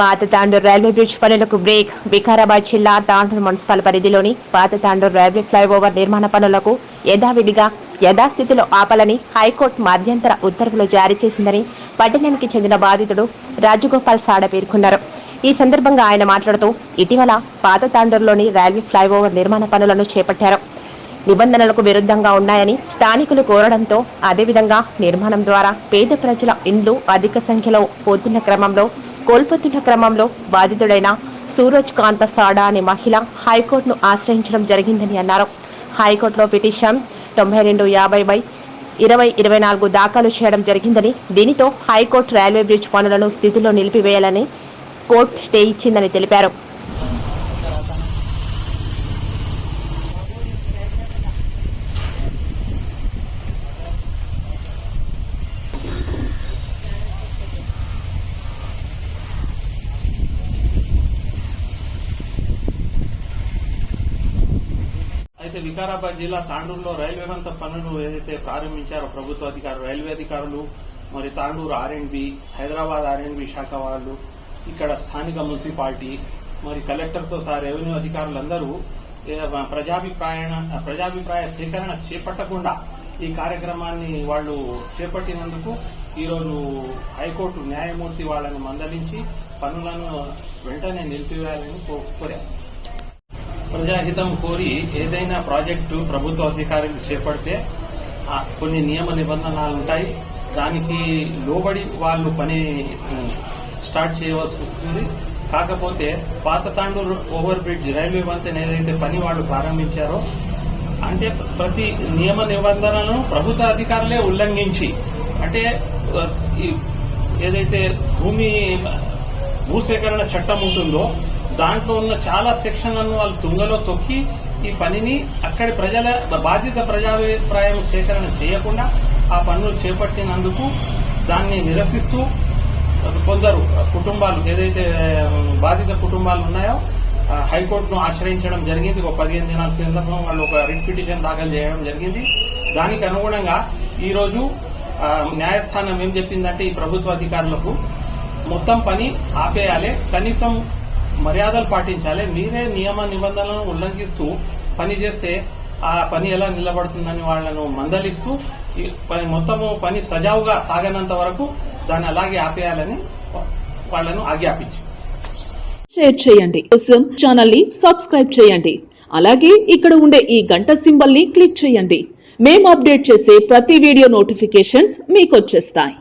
పాత Tandur railway bridge పనులకు break. Vikarabad జిల్లా తాండూరు మున్సిపల్ పరిధిలోని పాత తాండూరు రైల్వే ఫ్లైఓవర్ నిర్మాణ పనులకు యథావిధిగా యథాస్థితిలో ఆపాలని హైకోర్టు మధ్యంతర ఉత్తర్వులు జారీ చేసిందని పట్టణానికి చెందిన బాధితుడు రాజగోపాల్ సాడ పేర్కొన్నారు. ఈ సందర్భంగా ఆయన మాట్లాడుతూ ఇటీవల పాత తాండూరులోని రైల్వే ఫ్లైఓవర్ నిర్మాణ పనులను చేపట్టారు. నిబంధనలకు విరుద్ధంగా ఉన్నాయని స్థానికులు కోరడంతో అదేవిధంగా నిర్మాణం ద్వారా పేద ప్రజల ఇండ్లు అధిక సంఖ్యలో పోతున్న క్రమంలో కోల్పోతున్న క్రమంలో బాధితుడైన సూరజ్ కాంత సాడా అనే మహిళ హైకోర్టును ఆశ్రయించడం జరిగిందని అన్నారు. హైకోర్టులో పిటిషన్ తొంభై రెండు యాభై బై ఇరవై ఇరవై నాలుగు దాఖలు చేయడం జరిగిందని దీనితో హైకోర్టు రైల్వే బ్రిడ్జ్ పనులను స్థితిలో నిలిపివేయాలని కోర్టు స్టే ఇచ్చిందని తెలిపారు. అయితే వికారాబాద్ జిల్లా తాండూరులో రైల్వే వంత పనులు ఏదైతే ప్రారంభించారో ప్రభుత్వ అధికారులు రైల్వే అధికారులు మరి తాండూరు ఆర్ఎండ్బి హైదరాబాద్ ఆర్ఎండ్బి శాఖ వాళ్ళు ఇక్కడ స్థానిక మున్సిపాలిటీ మరి కలెక్టర్తో సహా రెవెన్యూ అధికారులందరూ ఏ, ప్రజాభిప్రాయ ప్రజాభిప్రాయ సేకరణ చేపట్టకుండా ఈ కార్యక్రమాన్ని వాళ్ళు చేపట్టినందుకు ఈరోజు హైకోర్టు న్యాయమూర్తి వాళ్ళని మందలించి పనులను వెంటనే నిలిపివేయాలని కోరారు. ప్రజాహితం కోరి ఏదైనా ప్రాజెక్టు ప్రభుత్వ అధికారులు చేపడితే కొన్ని నియమ నిబంధనలు ఉంటాయి. దానికి లోబడి వాళ్ళు పని స్టార్ట్ చేయవలసి వస్తుంది. కాకపోతే పాత తాండూరు ఓవర్ బ్రిడ్జ్ రైల్వే వంతెన ఏదైతే పని వాళ్ళు ప్రారంభించారో అంటే ప్రతి నియమ నిబంధనలను ప్రభుత్వ అధికారులే ఉల్లంఘించి అంటే ఏదైతే భూమి భూసేకరణ చట్టం ఉంటుందో దాంట్లో ఉన్న చాలా సెక్షన్లను వాళ్ళు తుంగలో తొక్కి ఈ పనిని అక్కడి ప్రజల బాధిత ప్రజాభిప్రాయం సేకరణ చేయకుండా ఆ పనులు చేపట్టినందుకు దాన్ని నిరసిస్తూ కొందరు కుటుంబాలు ఏదైతే బాధిత కుటుంబాలు ఉన్నాయో హైకోర్టును ఆశ్రయించడం జరిగింది. ఒక పదిహేను దినాల క్రితం వాళ్ళు ఒక రిట్ పిటిషన్ దాఖలు చేయడం జరిగింది. దానికి అనుగుణంగా ఈరోజు న్యాయస్థానం ఏం చెప్పిందంటే ఈ ప్రభుత్వ అధికారులకు మొత్తం పని ఆపేయాలి. కనీసం మర్యాదలు పాటించాలి. మీరే నియమ నిబంధనలను ఉల్లంఘిస్తూ పని చేస్తే ఆ పని ఎలా నిలబడుతుందని వాళ్ళను మందలిస్తూ పని మొత్తము పని సజావుగా సాగనంత వరకు దాన్ని అలాగే ఆపేయాలని వాళ్ళను ఆజ్ఞాపించారు షేర్ చేయండి. కోసం ఛానల్ని సబ్స్క్రైబ్ చేయండి. అలాగే ఇక్కడ ఉండే ఈ గంట సింబల్ని క్లిక్ చేయండి. మేము అప్డేట్ చేసే ప్రతి వీడియో నోటిఫికేషన్స్ మీకు వచ్చేస్తాయి